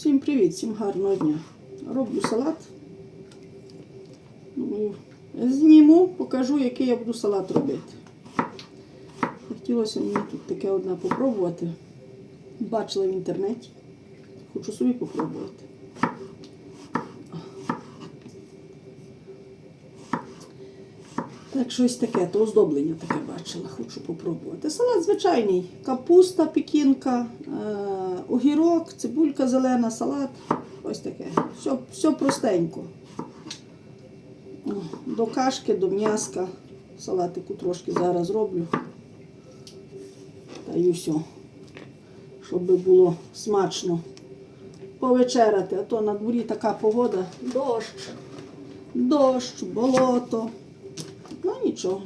Всім привіт, всім гарного дня. Роблю салат. Зніму, покажу, який я буду салат робити. Хотілося мені тут таке одне попробувати. Бачила в інтернеті. Хочу собі попробувати. Так, щось таке, то оздоблення таке бачила, хочу попробувати. Салат звичайний. Капуста, пекінка, е, огірок, цибулька зелена, салат. Ось таке. Все, все простенько. До кашки, до м'яска. Салатику трошки зараз роблю. Та й все. Щоб було смачно повечеряти. А то на дворі така погода. Дощ, дощ, болото. Ну нічого.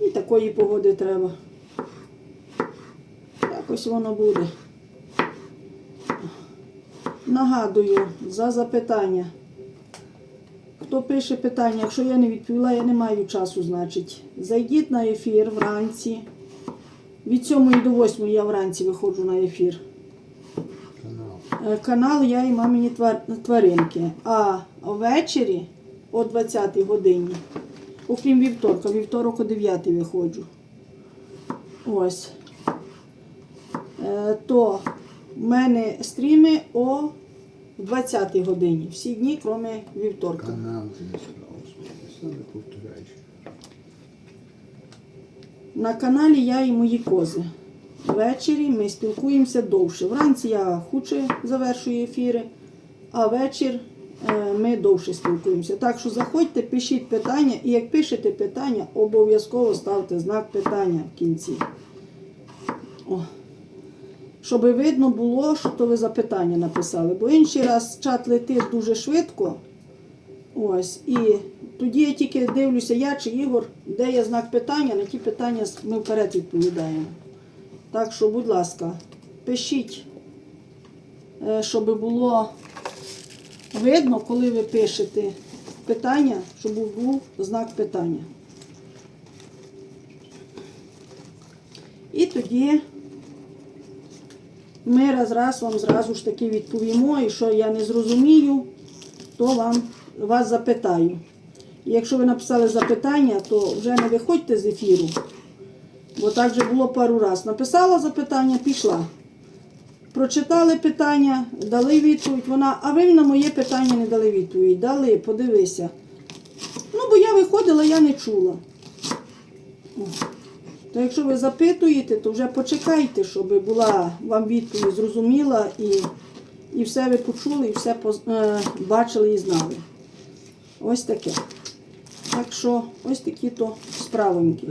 І такої погоди треба. Якось воно буде. Нагадую за запитання. Хто пише питання, якщо я не відповіла, я не маю часу, значить. Зайдіть на ефір вранці. Від 7 до 8 я вранці виходжу на ефір. Канал. Е, Канал я і мамині тваринки. А ввечері о 20-й годині, окрім вівторка, вівторок о 9 виходжу. Ось. Е, То в мене стріми о 20 годині. Всі дні, крім вівторка. Канал. На каналі я і мої кози. Ввечері ми спілкуємося довше. Вранці я хуче завершую ефіри, а вечір е, ми довше спілкуємося. Так що заходьте, пишіть питання, і як пишете питання, обов'язково ставте знак питання в кінці. О. Щоб видно було, що то ви запитання написали. Бо інший раз чат летить дуже швидко. Ось, і тоді я тільки дивлюся, я чи Ігор, де є знак питання, на ті питання ми вперед відповідаємо. Так що, будь ласка, пишіть, е, щоб було видно, коли ви пишете питання, щоб був знак питання. І тоді ми раз раз вам зразу ж таки відповімо, і що я не зрозумію, то вам вас запитаю. І якщо ви написали запитання, то вже не виходьте з ефіру. Бо так вже було пару разів. Написала запитання, пішла. Прочитали питання, дали відповідь. Вона, а ви на моє питання не дали відповідь. Дали, подивися. Ну, бо я виходила, я не чула. То якщо ви запитуєте, то вже почекайте, щоб була вам відповідь зрозуміла і, і все ви почули, і все поз- е, бачили і знали. Ось таке. Так що ось такі то справоньки.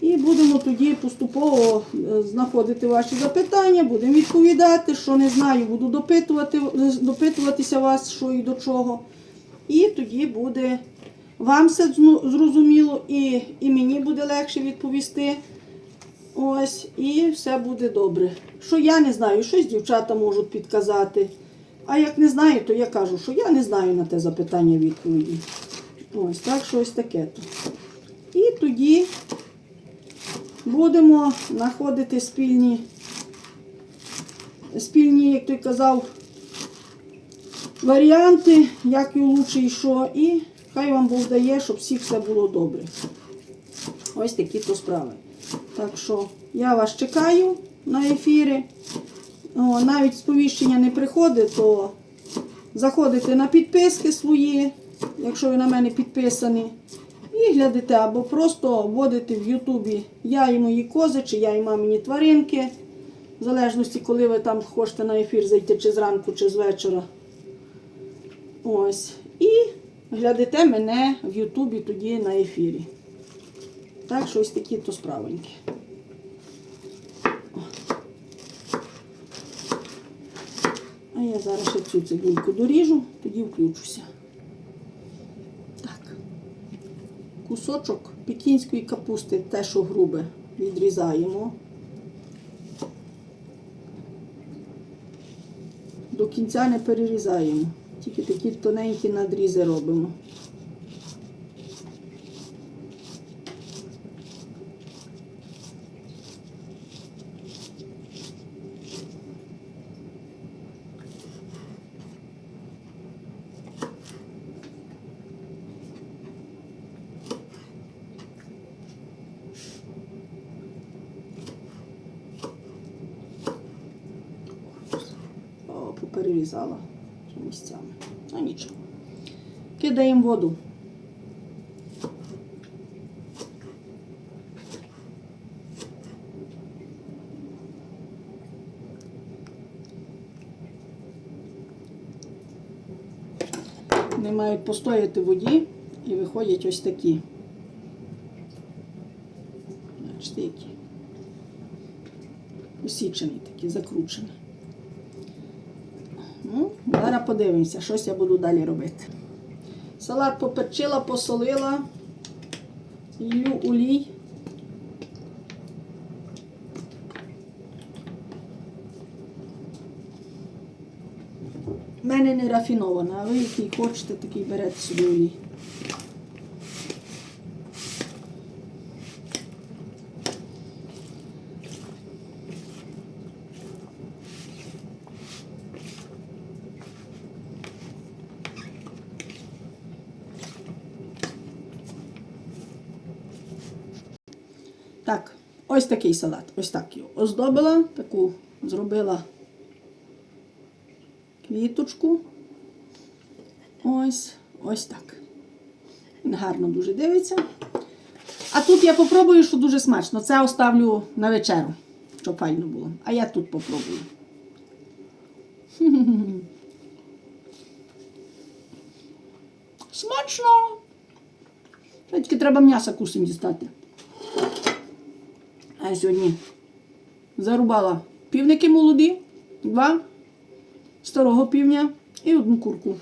І будемо тоді поступово е, знаходити ваші запитання, будемо відповідати, що не знаю, буду допитувати, е, допитуватися вас, що і до чого. І тоді буде вам все зрозуміло, і, і мені буде легше відповісти. Ось, і все буде добре. Що я не знаю, щось дівчата можуть підказати. А як не знаю, то я кажу, що я не знаю на те запитання відповіді. Ось так, щось таке. то. І тоді будемо знаходити спільні, спільні, як той казав, варіанти, як і лучше і що. І хай вам Бог дає, щоб всіх все було добре. Ось такі то справи. Так що я вас чекаю на ефірі. О, навіть сповіщення не приходить, то заходите на підписки свої, якщо ви на мене підписані, і глядите, або просто вводите в Ютубі я і мої кози, чи я і мамині тваринки, в залежності, коли ви там хочете на ефір зайти, чи зранку, чи з вечора. Ось. І глядите мене в Ютубі тоді на ефірі. Так, що ось такі то справоньки. А я зараз ще цю цибульку доріжу, тоді включуся. Так. Кусочок пекінської капусти, те, що грубе, відрізаємо. До кінця не перерізаємо. Тільки такі тоненькі надрізи робимо. Перерізала поперерізала місцями. Ну нічого. Кидаємо воду. Вони мають постояти в воді і виходять ось такі. Бачите, які. Усічені такі, закручені. Зараз подивимося, щось я буду далі робити. Салат поперчила, посолила, лью олій. У мене не рафінована, а ви який хочете, такий берете собі олій. Так, ось такий салат. Ось так його оздобила, таку зробила квіточку. Ось, ось так. Він гарно дуже дивиться. А тут я попробую, що дуже смачно. Це оставлю на вечеру, щоб файно було. А я тут попробую. Смачно! Тільки треба м'яса кусень дістати. А сьогодні зарубала півники молоді, два старого півня і одну курку.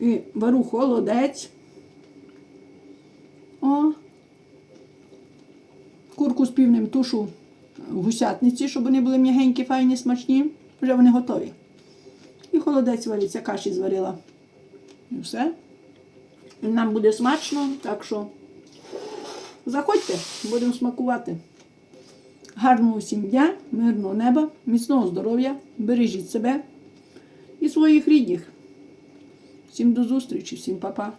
І беру холодець. О. Курку з півнем тушу в гусятниці, щоб вони були м'ягенькі, файні, смачні. Вже вони готові. І холодець вариться, каші зварила. І все. І нам буде смачно, так що заходьте, будемо смакувати. Гарного всім дня, мирного неба, міцного здоров'я, бережіть себе і своїх рідних. Всім до зустрічі, всім па-па.